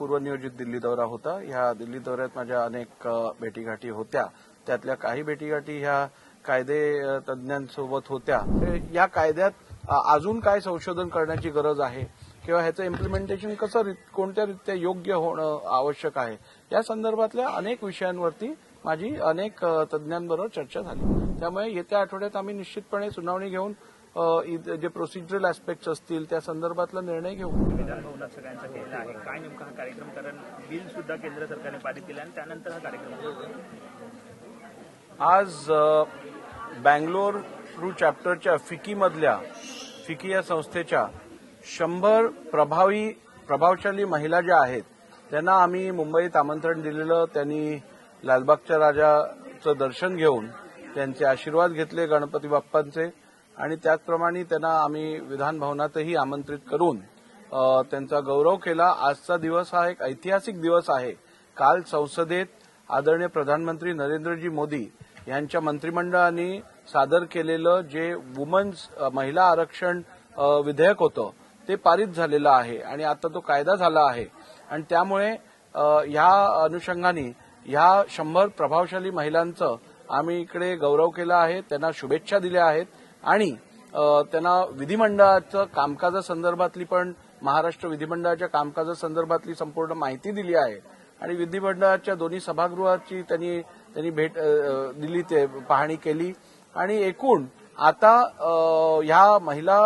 पूर्वनियोजित दिल्ली दौरा होता. ह्या दिल्ली दौऱ्यात माझ्या अनेक भेटीगाठी होत्या. त्यातल्या काही भेटीगाठी ह्या कायदे तज्ज्ञांसोबत होत्या. या कायद्यात अजून काय संशोधन करण्याची गरज आहे? किंवा ह्याचं इम्प्लिमेंटेशन कसं कोणत्या रित्या योग्य होणं आवश्यक आहे? या संदर्भातल्या अनेक विषयांवरती माझी अनेक तज्ज्ञांबरोबर चर्चा झाली. त्यामुळे येत्या आठवड्यात आम्ही निश्चितपणे सुनावणी घेऊन जे प्रोसिजरल ऍस्पेक्ट्स असतील त्या संदर्भातला निर्णय घेऊ. विधान भवनात सगळ्यांचा केला आहे. काय नेमका हा कार्यक्रम? कारण बिल सुद्धा केंद्र सरकारने पारित केलं आणि त्यानंतर हा कार्यक्रम. आज बँगलोर चॅप्टरच्या फिकीमधल्या फिकी या संस्थेच्या शंभर प्रभावी प्रभावशाली महिला ज्या आहेत त्यांना आम्ही मुंबईत आमंत्रण दिलेलं. त्यांनी लालबागच्या राजाचं दर्शन घेऊन त्यांचे आशीर्वाद घेतले गणपती बाप्पांचे. आणि त्याचप्रमाणे त्यांना आम्ही विधान भवनातही आमंत्रित करून त्यांचा गौरव केला. आजचा दिवस हा एक ऐतिहासिक दिवस आहे. काल संसदेत आदरणीय प्रधानमंत्री नरेंद्रजी मोदी यांच्या मंत्रिमंडळाने सादर केलेलं जे वुमन्स महिला आरक्षण विधेयक होतं ते पारित झालेलं आहे आणि आता तो कायदा झाला आहे. आणि त्यामुळे ह्या अनुषंगाने ह्या शंभर प्रभावशाली महिलांचं आम्ही इकडे गौरव केला आहे. त्यांना शुभेच्छा दिल्या आहेत. आणि त्यांना विधिमंडळाचं कामकाजासंदर्भातली पण महाराष्ट्र विधिमंडळाच्या कामकाजासंदर्भातली संपूर्ण माहिती दिली आहे. आणि विधिमंडळाच्या दोन्ही सभागृहाची त्यांनी त्यांनी भेट दिली ते पाहणी केली. आणि एकूण आता ह्या महिला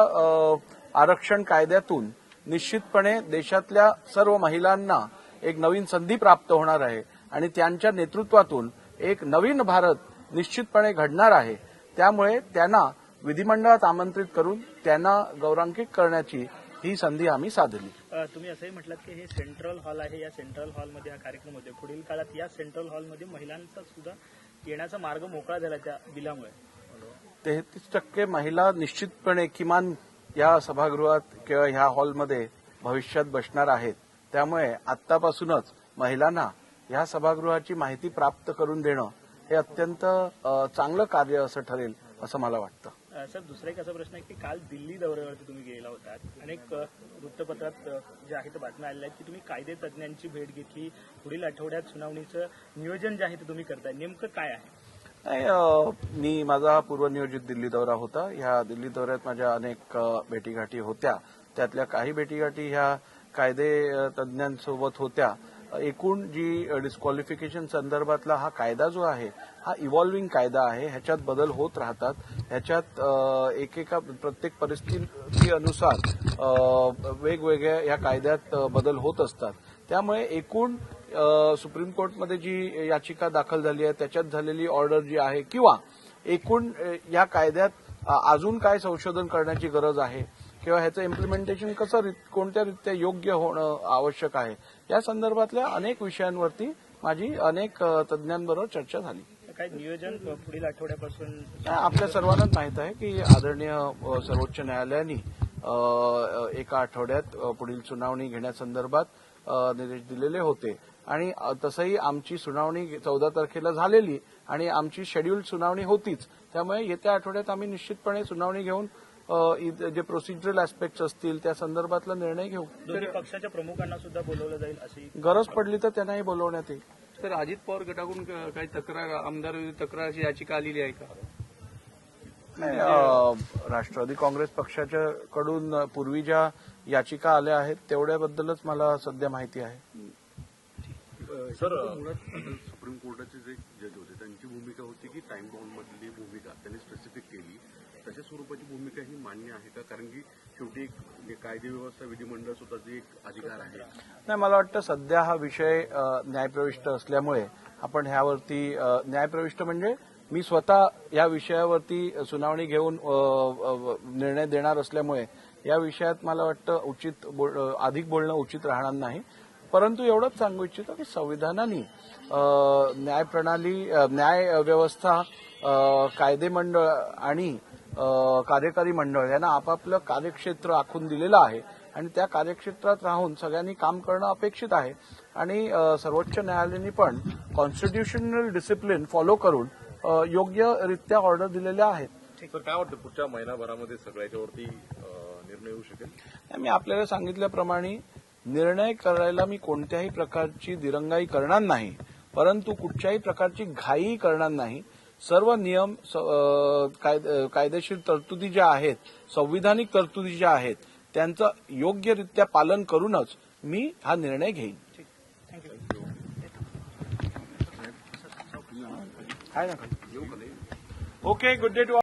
आरक्षण कायद्यातून निश्चितपणे देशातल्या सर्व महिलांना एक नवीन संधी प्राप्त होणार आहे. आणि त्यांच्या नेतृत्वातून एक नवीन भारत निश्चितपणे घडणार आहे. त्यामुळे त्यांना विधिमंडळात आमंत्रित करून त्यांना गौरवांकित करण्याची ही संधी आम्ही साधली. तुम्ही असंही म्हटलं की हे सेंट्रल हॉल आहे. या सेंट्रल हॉलमध्ये हा कार्यक्रम होते पुढील काळात या सेंट्रल हॉलमध्ये महिलांचा सुद्धा येण्याचा मार्ग मोकळा झाला त्या बिलामुळे. तेहतीस टक्के महिला निश्चितपणे किमान या सभागृहात किंवा ह्या हॉलमध्ये भविष्यात बसणार आहेत. त्यामुळे आतापासूनच महिलांना ह्या सभागृहाची माहिती प्राप्त करून देणं हे अत्यंत चांगलं कार्य असं ठरेल असं मला वाटतं. सर दुसरा एक असा प्रश्न आहे की काल दिल्ली दौऱ्यावरती तुम्ही गेला होतात अनेक वृत्तपत्रात जे आहे ते बातम्या आलेल्या आहेत की तुम्ही कायदे तज्ज्ञांची भेट घेतली. पुढील आठवड्यात सुनावणीचं नियोजन जे आहे ते तुम्ही करताय. नेमकं काय आहे? नाही, मी माझा हा पूर्वनियोजित दिल्ली दौरा होता. ह्या दिल्ली दौऱ्यात माझ्या अनेक भेटीगाठी होत्या. त्यातल्या काही भेटीगाठी ह्या कायदे तज्ज्ञांसोबत होत्या. एकूण जी डिस्क्वालिफिकेशन संदर्भातला हा कायदा जो आहे हा इव्हॉल्विंग कायदा आहे. ह्याच्यात बदल होत राहतात. ह्याच्यात एकेका प्रत्येक परिस्थितीनुसार अनुसार वेगवेगळ्या या कायद्यात बदल होत असतात. त्यामुळे एकूण सुप्रीम कोर्टमध्ये जी याचिका दाखल झाली आहे त्याच्यात झालेली ऑर्डर जी आहे किंवा एकूण या कायद्यात अजून काय संशोधन करण्याची गरज आहे किंवा ह्याचं इम्प्लिमेंटेशन कसं रीत- कोणत्या रित्या योग्य होणं आवश्यक आहे? या संदर्भातल्या अनेक विषयांवरती माझी अनेक तज्ज्ञांबरोबर चर्चा झाली. काय नियोजन पुढील आठवड्यापासून? आपल्या सर्वांनाच माहीत आहे की आदरणीय सर्वोच्च न्यायालयाने एका आठवड्यात पुढील सुनावणी घेण्यासंदर्भात निर्देश दिलेले होते. आणि तसंही आमची सुनावणी चौदा तारखेला झालेली आणि आमची शेड्यूल सुनावणी होतीच. त्यामुळे येत्या आठवड्यात आम्ही निश्चितपणे सुनावणी घेऊन जे प्रोसिजरल ऍस्पेक्ट्स असतील त्या संदर्भातला निर्णय घेऊ. पक्षाच्या प्रमुखांना सुद्धा बोलवलं जाईल अशी गरज पडली तर त्यांनाही बोलवण्यात येईल. तर अजित पवार गटाकडून क- काही तक्रार आमदार विरुद्ध तक्राराची याचिका आलेली आहे का? राष्ट्रवादी काँग्रेस पक्षाच्या कडून पूर्वी ज्या याचिका आल्या आहेत तेवढ्याबद्दलच मला सध्या माहिती आहे. सर सुप्रीम कोर्टाचे जे जज होते त्यांची भूमिका होती की टाइम बाउंड मधली भूमिका त्यांनी स्पेसिफिक केली. तशा स्वरूपाची भूमिका ही मान्य आहे का? कारण की शेवटी एक कायदे व्यवस्था विधिमंडळ स्वतःचे एक अधिकार आहे. नाही मला वाटतं सध्या हा विषय न्यायप्रविष्ट असल्यामुळे आपण ह्यावरती न्यायप्रविष्ट म्हणजे मी स्वतः या विषयावरती सुनावणी घेऊन निर्णय देणार असल्यामुळे या विषयात मला वाटतं उचित बोल- अधिक बोलणं उचित राहणार नाही. परंतु एवढंच सांगू इच्छितो की संविधानाने न्यायप्रणाली न्याय व्यवस्था कायदेमंडळ आणि कार्यकारी मंडळ यांना आपापलं कार्यक्षेत्र आखून दिलेलं आहे. आणि त्या कार्यक्षेत्रात राहून सगळ्यांनी काम करणं अपेक्षित आहे. आणि सर्वोच्च न्यायालयाने पण कॉन्स्टिट्युशनल डिसिप्लिन फॉलो करून योग्यरित्या ऑर्डर दिलेल्या आहेत. काय वाटतं पुढच्या महिनाभरामध्ये सगळ्याच्यावरती निर्णय येऊ शकेल? मी आपल्याला सांगितल्याप्रमाणे निर्णय करायला मी कोणत्याही प्रकारची दिरंगाई करणार नाही. परंतु कुठच्याही प्रकारची घाई करणार नाही. सर्व नियम कायदेशीर तरतुदी ज्या आहेत संविधानिक तरतुदी ज्या आहेत त्यांचं योग्यरित्या पालन करूनच मी हा निर्णय घेईन. Okay good day to